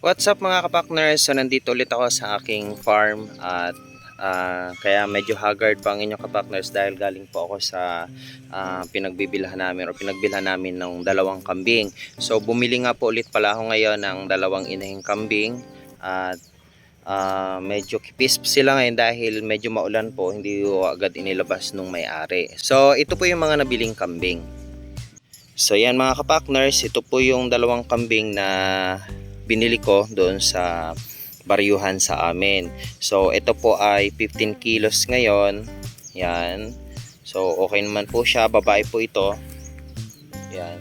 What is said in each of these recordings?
What's up mga kapakners? So nandito ulit ako sa aking farm at ah, kaya medyo haggard pa ang inyong kapakners dahil galing po ako sa ah, pinagbibilhan namin o pinagbilhan namin ng dalawang kambing. So bumili nga po ulit pala ako ngayon ng dalawang inahing kambing at ah, medyo kipis sila ngayon dahil medyo maulan po hindi agad inilabas nung may-ari. So ito po yung mga nabiling kambing. So yan mga kapakners, ito po yung dalawang kambing na binili ko doon sa baryuhan sa amin. So ito po ay 15 kilos ngayon. Yan. So okay naman po siya, babae po ito. Yan.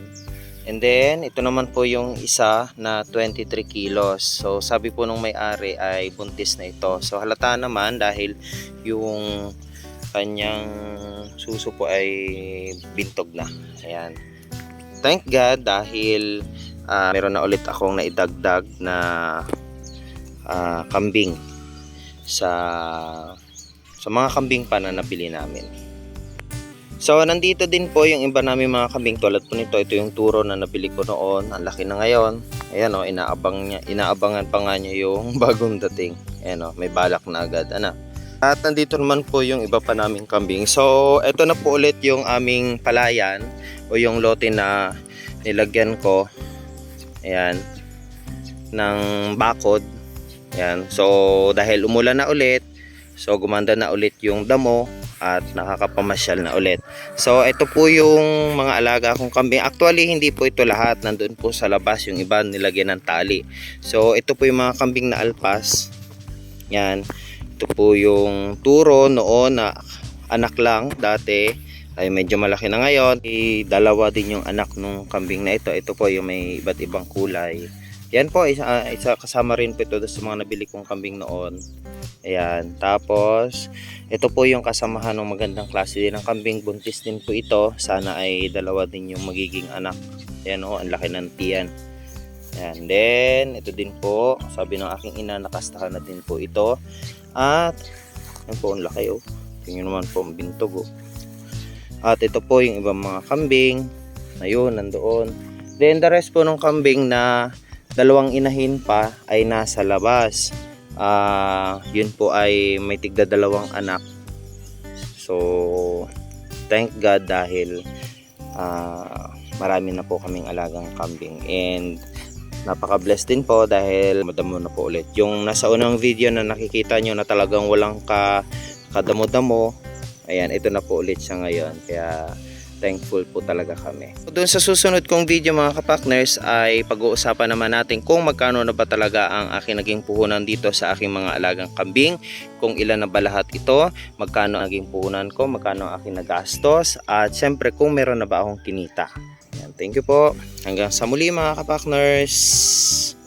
And then ito naman po yung isa na 23 kilos. So sabi po nung may-ari ay buntis na ito. So halata naman dahil yung kanyang suso po ay bintog na. Ayan. Thank God dahil ah, meron na ulit akong naidagdag na ah, kambing sa sa mga kambing pa na nabili namin. So nandito din po yung iba namin mga kambing tulad po nito. Ito yung turo na nabili ko noon. Ang laki na ngayon. Ayan o inaabang niya inaabangan pa nga niya yung bagong dating. Ayan o may balak na agad. Ano? At nandito naman po yung iba pa naming kambing. So ito na po ulit yung aming palayan o yung lote na nilagyan ko ayan. Ng bakod. Ayan. So dahil umulan na ulit so gumanda na ulit yung damo at nakakapamasyal na ulit. So ito po yung mga alaga kong kambing. Actually hindi po ito lahat. Nandun po sa labas yung iba nilagyan ng tali. So ito po yung mga kambing na alpas. Yan ito po yung turo noon na anak lang dati ay medyo malaki na ngayon. I, dalawa din yung anak nung kambing na ito. Ito po yung may iba't ibang kulay. Yan po, isa, isa kasama rin po ito sa mga nabili kong kambing noon. Ayan. Tapos, ito po yung kasamahan ng magandang klase din ng kambing. Buntis din po ito. Sana ay dalawa din yung magiging anak. Ayan o, ang laki ng tiyan. Ayan. Then, ito din po. Sabi ng aking ina, nakastahan na din po ito. At, yan po, ang laki o. Tingnan naman po, ang bintog o. At ito po yung ibang mga kambing. Ayun, nandoon. Then the rest po ng kambing na dalawang inahin pa ay nasa labas. Ah, yun po ay may tigda dalawang anak. So, thank God dahil ah, marami na po kaming alagang kambing. And napaka-blessed din po dahil madamo na po ulit. Yung nasa unang video na nakikita nyo na talagang walang ka kadamo-damo, Ayan, ito na po ulit siya ngayon. Kaya thankful po talaga kami. Doon sa susunod kong video mga kapakners ay pag-uusapan naman natin kung magkano na ba talaga ang aking naging puhunan dito sa aking mga alagang kambing. Kung ilan na ba lahat ito, magkano ang naging puhunan ko, magkano ang aking nagastos, at syempre kung meron na ba akong kinita. Ayan, thank you po. Hanggang sa muli mga kapakners.